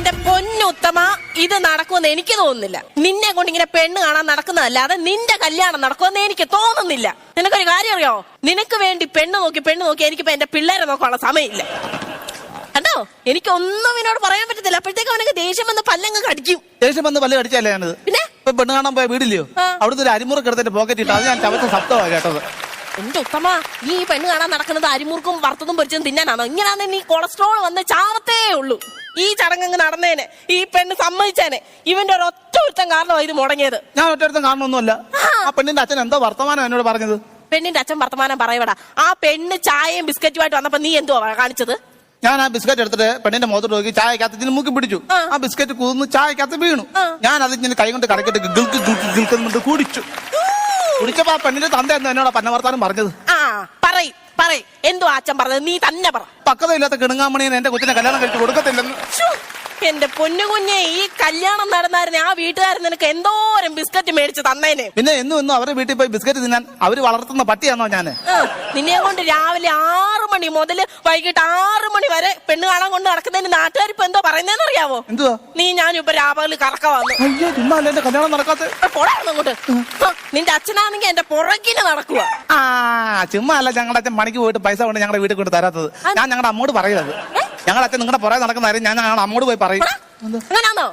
എന്റെ പൊന്നുത്തമ ഇത് നടക്കുമെന്ന് എനിക്ക് തോന്നുന്നില്ല. നിന്നെ കൊണ്ട് ഇങ്ങനെ പെണ്ണ് കാണാൻ നടക്കുന്നതല്ലാതെ നിന്റെ കല്യാണം നടക്കുമെന്ന് എനിക്ക് തോന്നുന്നില്ല. നിനക്കൊരു കാര്യം അറിയോ? നിനക്ക് വേണ്ടി പെണ്ണ് നോക്കി പെണ്ണ് നോക്കി എനിക്കിപ്പോ എന്റെ പിള്ളേരെ നോക്കാനുള്ള സമയമില്ല. കണ്ടോ? എനിക്ക് ഒന്നും ഇവനോട് പറയാൻ പറ്റത്തില്ല. അപ്പോഴത്തേക്ക് അവനൊക്കെ ദേഷ്യം വന്ന് പല്ലങ്ങ് കടിക്കും. ദേഷ്യം വന്ന് പല്ല് കടിച്ചല്ലേ ഞാനത്? പിന്നെ? ഇപ്പൊ പെണ്ണ് കാണാൻ പോയ വീടില്ലയോ? അവിടെ അവിടുന്ന് ഒരു അരിമുറക്ക് എടുത്തിട്ട് പോക്കറ്റ് ഇട്ടു. അത് ഞാൻ ചവച്ച ശബ്ദമാണ് കേട്ടത്. എന്റെ ഉത്തമ നീ പെണ്ണ് കാണാൻ നടക്കുന്നത് അരിമുറുക്കും വറുത്തതും പൊരിച്ചതും തിന്നാനാണോ? ഇങ്ങനെയാണെങ്കിൽ നീ കൊളസ്ട്രോൾ വന്ന് ചാവത്തേ ഉള്ളൂ. ഈ ചടങ്ങ് നടന്നേനെ. ഈ പെണ്ണ് സമ്മതിച്ചേനെ. ഇവന്റെ ഒരു ഒറ്റ ഒരുത്തം കാരണമാണ് ഇത് മുടങ്ങിയത്. ഞാൻ ഒറ്റ കാരണമൊന്നുമല്ല. ആ. പെണ്ണിന്റെ അച്ഛൻ എന്താ വർത്തമാനം എന്നോട് പറഞ്ഞത്? പെണ്ണിന്റെ അച്ഛൻ വർത്തമാനം പറയവടാ. ആ പെണ്ണ് ചായയും ബിസ്ക്കറ്റുമായിട്ട് വന്നപ്പോ നീ എന്തുവാ കാണിച്ചത്? ഞാൻ ആ ബിസ്ക്കറ്റ് എടുത്തിട്ട് പെണ്ണിന്റെ മുഖത്തോട്ട് നോക്കി ചായക്കകത്ത് ഇതിന് മൂക്കി പിടിച്ചു. ആ. ബിസ്ക്കറ്റ് കുതിർന്ന് ചായക്കകത്ത് വീണു. ഞാൻ അത് ഇങ്ങനെ കൈ കൊണ്ട് കടക്കിട്ട് ഗിൽക്ക് ഗിൽക്കുന്നുണ്ട് കുടിച്ചു. കുടിച്ചപ്പോ ആ പെണ്ണിന്റെ തന്ത എന്താ എന്നോട് പന്നവർത്താനം പറഞ്ഞത്? ആ. പറയ്. എന്തോ അച്ഛൻ പറഞ്ഞത്? നീ തന്നെ പറ. പക്വതയില്ലാത്ത കിണുങ്ങാമണിയെ എന്റെ കൊച്ചിനെ കല്യാണം കഴിച്ചു കൊടുക്കത്തില്ലെന്ന്. എന്റെ പൊന്നു കുഞ്ഞെ ഈ കല്യാണം നടന്നായിരുന്നു ആ വീട്ടുകാരൻ നിനക്ക് എന്തോരം ബിസ്ക്കറ്റ് മേടിച്ച് തന്നേനെ? പിന്നെ എന്നും എന്നും അവരുടെ വീട്ടിൽ പോയി ബിസ്ക്കറ്റ് തിന്നാൻ അവർ വളർത്തുന്ന പട്ടിയാണോ ഞാൻ? നിന്നെ കൊണ്ട് രാവിലെ ആറു മണി മുതൽ വൈകിട്ട് ആറു മണി വരെ പെണ്ണ് കാണാൻ കൊണ്ട് നടക്കുന്നതിന് നാട്ടുകാർ ഇപ്പൊ എന്തോ പറയുന്നതെന്ന് അറിയാവോ? എന്തുവാ? നീ ഞാൻ ഇപ്പൊ രാവിലെ കറക്ക വന്നു. അയ്യോ ചുമ്മാ അല്ല എന്റെ കല്യാണം നടക്കാത്ത? പോടായിരുന്നു അങ്ങോട്ട്. നിന്റെ അച്ഛനാണെങ്കിൽ എന്റെ പുറകിന് നടക്കുക ആ ചുമ്മാ അല്ല ഞങ്ങളുടെ അച്ഛൻ പണിക്ക് പോയിട്ട് പൈസ കൊണ്ട് ഞങ്ങളുടെ വീട്ടിൽ കൊണ്ട് തരാത്തത്. ഞാൻ ഞങ്ങളുടെ അമ്മോട് പറയുന്നത് ഞങ്ങളുടെ അച്ഛൻ നിങ്ങളുടെ പുറകെ നടക്കുന്ന കാര്യം ഞാൻ ഞങ്ങൾ അമ്മോട് പോയി പറയും. അങ്ങനാണോ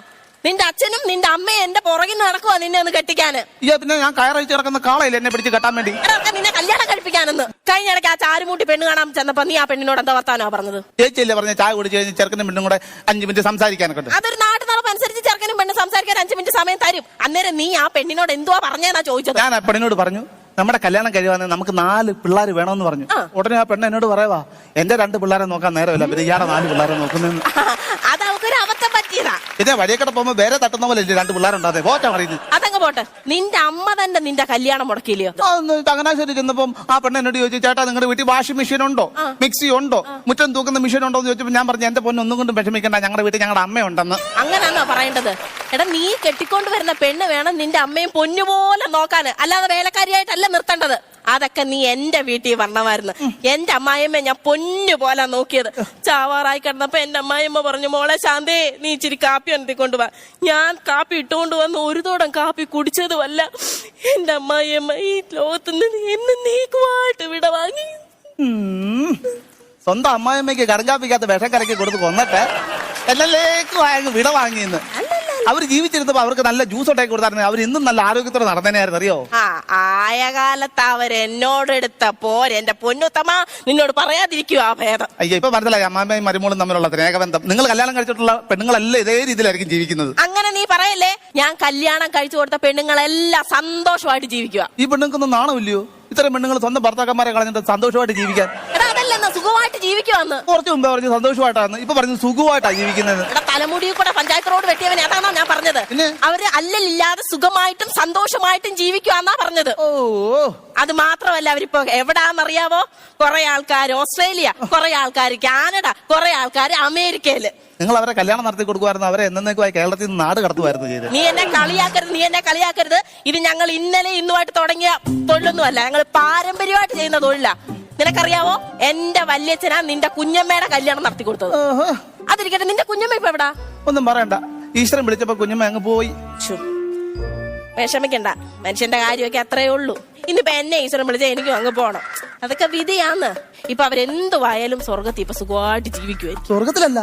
നിന്റെ അച്ഛനും നിന്റെ അമ്മയും എന്റെ പുറകിൽ നടക്കുക നിന്നെ ഒന്ന് കെട്ടിക്കാന്. അയ്യോ പിന്നെ ഞാൻ കയറഴിച്ച് കിടക്കുന്ന കാളയില്ല എന്നെ പിടിച്ച് കെട്ടാൻ വേണ്ടി? എടാ, നിന്നെ കല്യാണം കഴിപ്പിക്കാനെന്ന്. കഴിഞ്ഞ ഇടയ്ക്ക് ആ ചാരുമൂട്ടി പെണ്ണ് കാണാൻ ചെന്നപ്പോ നീ ആ പെണ്ണിനോട് എന്താ വർത്താനോ പറഞ്ഞത്? ചേച്ചിയല്ലേ പറഞ്ഞ ചായ കുടിച്ച് കഴിഞ്ഞ് ചെറുക്കനും പെണ്ണും കൂടെ അഞ്ച് മിനിറ്റ് സംസാരിക്കാനൊക്കെ ഉണ്ട്. അതൊരു നാട്ടു നടപ്പ് അനുസരിച്ച് ചെറുക്കനും പെണ്ണ് സംസാരിക്കാൻ അഞ്ചു മിനിറ്റ് സമയം തരും. അന്നേരം നീ ആ പെണ്ണിനോട് എന്തുവാ പറഞ്ഞേന്നാ ചോദിച്ചത്? ഞാൻ ആ പെണ്ണിനോട് പറഞ്ഞു നമ്മുടെ കല്യാണം കഴിയുവാണെങ്കിൽ നമുക്ക് നാല് പിള്ളേർ വേണമെന്ന് പറഞ്ഞു. ഉടനെ ആ പെണ്ണ് എന്നോട് പറയാ എന്റെ രണ്ട് പിള്ളേരെ നോക്കാൻ നേരമില്ല പിന്നെ ഇയാളെ നാല് പിള്ളേരെ നോക്കുന്നതെന്ന് അത് അവക്കൊരു അബദ്ധം പറ്റിയതാ. പിന്നെ വഴിയക്കട പോകുമ്പോ വേറെ തട്ടുന്ന പോലെ ഇല്ലേ രണ്ട് പിള്ളേരുണ്ടാതെ പോറ്റാ പറയുന്നത് അതങ്ങ് പോട്ടെ. നിന്റെ അമ്മ തന്നെ നിന്റെ കല്യാണം മുടക്കിയില്ലയോ? അന്ന് ചങ്ങനാശ്ശേരി ചെന്നപ്പം ആ പെണ്ണ് എന്നോട് ചോദിച്ചു ചേട്ടാ നിങ്ങളുടെ വീട്ടിൽ വാഷിംഗ് മെഷീൻ ഉണ്ടോ മിക്സി ഉണ്ടോ മുറ്റം തൂക്കുന്ന മെഷീൻ ഉണ്ടോ എന്ന് ചോദിച്ചപ്പോൾ ഞാൻ പറഞ്ഞു എന്റെ പൊന്നൊന്നും കൊണ്ടും വിഷമിക്കണ്ട ഞങ്ങളുടെ വീട്ടിൽ ഞങ്ങളുടെ അമ്മയുണ്ടെന്ന്. അങ്ങനെയാണോ പറയേണ്ടത്? എടാ നീ കെട്ടിക്കൊണ്ട് വരുന്ന പെണ്ണ് വേണം നിന്റെ അമ്മയും പൊന്നുപോലെ നോക്കാന് അല്ലാതെ വേലക്കാരിയായിട്ടല്ല നിർത്തേണ്ടത്. അതൊക്കെ നീ എന്റെ വീട്ടിൽ വരണമായിരുന്നു. എന്റെ അമ്മായിമ്മ ഞാൻ പൊന്നു പോലെ നോക്കിയത്. ചാവാറായി കിടന്നപ്പോ എന്റെ അമ്മായിമ്മ പറഞ്ഞു മോളെ ശാന്തി നീ ഇച്ചിരി കാപ്പി അനത്തിക്കൊണ്ട് വാ. ഞാൻ കാപ്പി ഇട്ടുകൊണ്ട് വന്ന് ഒരു തോടം കാപ്പി കുടിച്ചതുമല്ല. എന്റെ അമ്മായിയമ്മ ഈ ലോകത്ത് നിന്ന് നീക്കുമായിട്ട് വിട വാങ്ങി. സ്വന്തം അമ്മായിമ്മയ്ക്ക് കടങ്കാപ്പിക്കാത്ത വിഷം കലക്കി കൊടുത്ത് കൊന്നിട്ട് എല്ലാലേക്കും വിട വാങ്ങിയെന്ന്. അവർ ജീവിച്ചിരുന്നപ്പോ അവർക്ക് നല്ല ജ്യൂസ് ഉണ്ടാക്കി കൊടുത്തായിരുന്നു. അവർ ഇന്നും നല്ല ആരോഗ്യത്തോടെ നടന്നേനായിരുന്നു അറിയോ? ആ ആയ കാലത്ത് അവരെന്നോടെടുത്ത പോരെ എന്റെ പൊന്നുത്തമ്മ നിന്നോട് പറയാതിരിക്കുക ആ ഭേദം. അയ്യോ ഇപ്പൊ മനസ്സിലായി. അമ്മാമ്മയും മരുമോളും തമ്മിലുള്ള സ്നേഹബന്ധം. നിങ്ങൾ കല്യാണം കഴിച്ചിട്ടുള്ള പെണ്ണുങ്ങളെല്ലാം ഇതേ രീതിയിലായിരിക്കും ജീവിക്കുന്നത്. അങ്ങനെ നീ പറയല്ലേ ഞാൻ കല്യാണം കഴിച്ചു കൊടുത്ത പെണ്ണുങ്ങളെല്ലാം സന്തോഷമായിട്ട് ജീവിക്കുക ഈ പെണ്ണുങ്ങൾക്കൊന്നും നാണമില്ലയോ? ഇത്തരം പെണ്ണുങ്ങൾ സ്വന്തം ഭർത്താക്കന്മാരെ കളഞ്ഞിട്ട് സന്തോഷമായിട്ട് ജീവിക്കാൻ. എടാ സുഖമായിട്ട് ജീവിക്കുവാന്ന്. കുറച്ച് മുമ്പേ പറഞ്ഞു സന്തോഷമായിട്ടാണ്. ഇപ്പൊ പറഞ്ഞു സുഖമായിട്ടാണ് ജീവിക്കുന്നത്. എടാ തലമുടിയിൽ കൂടെ പഞ്ചായത്ത് റോഡ് വെട്ടിയവൻ അതാണോ ഞാൻ പറഞ്ഞത്? പിന്നെ? അവർ അല്ലലില്ലാതെ സുഖമായിട്ടും സന്തോഷമായിട്ടും ജീവിക്കുവാന്നാ പറഞ്ഞത്. ഓ അത് മാത്രമല്ല അവരിപ്പോ എവിടാന്നറിയാവോ? കുറെ ആൾക്കാർ ഓസ്ട്രേലിയ കുറെ ആൾക്കാർ കാനഡ കുറെ ആൾക്കാർ അമേരിക്കയിൽ. നിങ്ങൾ അവരെ കല്യാണം നടത്തി കൊടുക്കുമായിരുന്നു. അവരെ എന്നേക്കുമായി കേരളത്തിൽ നിന്ന് നാട് കടത്തുമായിരുന്നു ചെയ്ത് നീ എന്നെ കളിയാക്കരുത് നീ എന്നെ കളിയാക്കരുത്. ഇത് ഞങ്ങൾ ഇന്നലെ ഇന്നുമായിട്ട് തുടങ്ങിയ തൊഴിലൊന്നുമല്ല. ഞങ്ങൾ പാരമ്പര്യമായിട്ട് ചെയ്യുന്ന തൊഴിലാ. നിനക്കറിയാവോ? എന്റെ വല്യച്ഛനാ നിന്റെ കുഞ്ഞമ്മയുടെ കല്യാണം നടത്തി കൊടുത്തത്. അതിരിക്കട്ടെ നിന്റെ കുഞ്ഞമ്മ ഇപ്പൊ എവിടാ? ഒന്നും പറയണ്ട. ഈശ്വരൻ വിളിച്ചപ്പോ കുഞ്ഞമ്മ അങ്ങ് പോയി. വിഷമിക്കണ്ട. മനുഷ്യന്റെ കാര്യമൊക്കെ അത്രേ ഉള്ളൂ. ഇന്നിപ്പോ എന്നെ ഈശ്വരൻ വിളിച്ച എനിക്കും അങ്ങ് പോണം. അതൊക്കെ വിധിയാന്ന് ഇപ്പൊ അവരെന്തുവായാലും സ്വർഗത്തിൽ ഇപ്പൊ സുഖമായിട്ട് ജീവിക്കുമായിരിക്കും സ്വർഗത്തിലല്ല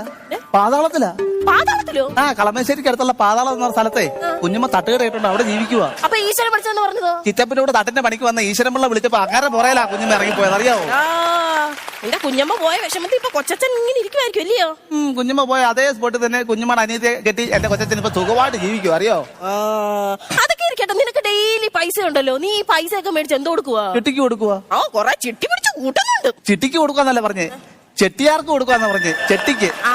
പാതാളത്തിലാ. പാതാളത്തിലോ? ആ കളമശ്ശേരിക്ക് അടുത്തുള്ള പാതാളം എന്ന സ്ഥലത്തെ കുഞ്ഞമ്മ തട്ടുകടയിട്ടുണ്ട് അവിടെ ജീവിക്കുക ഈശ്വരൻ പറഞ്ഞതോ? തട്ടിന്റെ പണിക്ക് വന്ന ഈശ്വരൻപിള്ള വിളിച്ചപ്പോ അങ്ങനെ പുറയിലാ കുഞ്ഞമ്മ ഇറങ്ങിപ്പോയത് അറിയാവോ? ആ നിന്റെ കുഞ്ഞമ്മ പോയ വിഷമത്തിൽ ഇപ്പൊ കൊച്ചച്ഛൻ ഇങ്ങനെ ഇരിക്കുമായിരിക്കും അല്ലയോ? ഉം, കുഞ്ഞമ്മ പോയ അതേ സ്പോട്ടിൽ തന്നെ കുഞ്ഞമ്മയുടെ അനിയത്തെ കെട്ടി എന്റെ കൊച്ചച്ഛൻ ഇപ്പൊ സുഖമായിട്ട് ജീവിക്കും അറിയോ? അതൊക്കെ ഇരിക്കട്ടെ നിനക്ക് ഡെയിലി പൈസ ഉണ്ടല്ലോ നീ ഈ പൈസ ഒക്കെ മേടിച്ച് എന്ത് കൊടുക്കുവാ? ചിട്ടിക്ക് കൊടുക്കുക ആ കൊറേ ചിട്ടി പിടിച്ച് കൂട്ടുന്നുണ്ട്. ചിട്ടിക്ക് കൊടുക്കാന്നല്ല പറഞ്ഞേ? ചെട്ടിയാർക്ക് കൊടുക്കാന്ന് പറഞ്ഞേ? ചെട്ടിക്ക്. ആ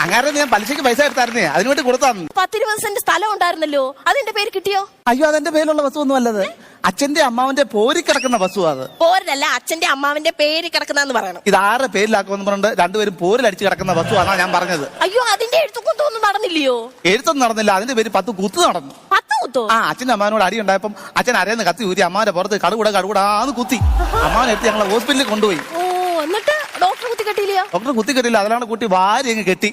അങ്ങനെ ഞാൻ പലിശക്ക് പൈസ എടുത്തായിരുന്നേ. അതിനുവേണ്ടി കൊടുത്താന്ന്. പത്തിരുപത് സെന്റ് സ്ഥലം ഉണ്ടായിരുന്നല്ലോ. അതിന്റെ പേര് കിട്ടിയോ? അയ്യോ അതെന്റെ പേരിലുള്ള വസ്തു ഒന്നും അല്ലത്. അച്ഛന്റെ അമ്മാവന്റെ പോരി കിടക്കുന്ന വസ്തു അത്. പോരല്ല അച്ഛന്റെ അമ്മാവന്റെ പേര് കിടക്കുന്ന പറയണം. ഇത് ആരുടെ പേരിലാക്കുമെന്ന് പറഞ്ഞിട്ട് രണ്ടുപേരും പോരിലടിച്ച് കിടക്കുന്ന ബസ് ആണോ ഞാൻ പറഞ്ഞത്. അയ്യോ അതിന്റെ എഴുത്തുകൊണ്ടൊന്നും നടന്നില്ലയോ? എഴുത്തൊന്നും നടന്നില്ല. അതിന്റെ പേര് പത്ത് കുത്ത് നടന്നു. പത്ത് കുത്തോ? ആ അച്ഛന്റെ അമ്മാവനോട് അടി ഉണ്ടായപ്പം അച്ഛൻ അരയെന്ന് കത്തി ഊരി അമ്മാവന്റെ പുറത്ത് കടുകൂടെ കടുകൂടാന്ന് കുത്തി. അമ്മാവനെടുത്ത് ഞങ്ങളെ ഹോസ്പിറ്റലിൽ കൊണ്ടുപോയി. ഓ എന്നിട്ട്? കെട്ടിയില്ലയോ? ഡോക്ടർ കുത്തി കെട്ടില്ല അതിലാണ് കുട്ടി വാരി കെട്ടി.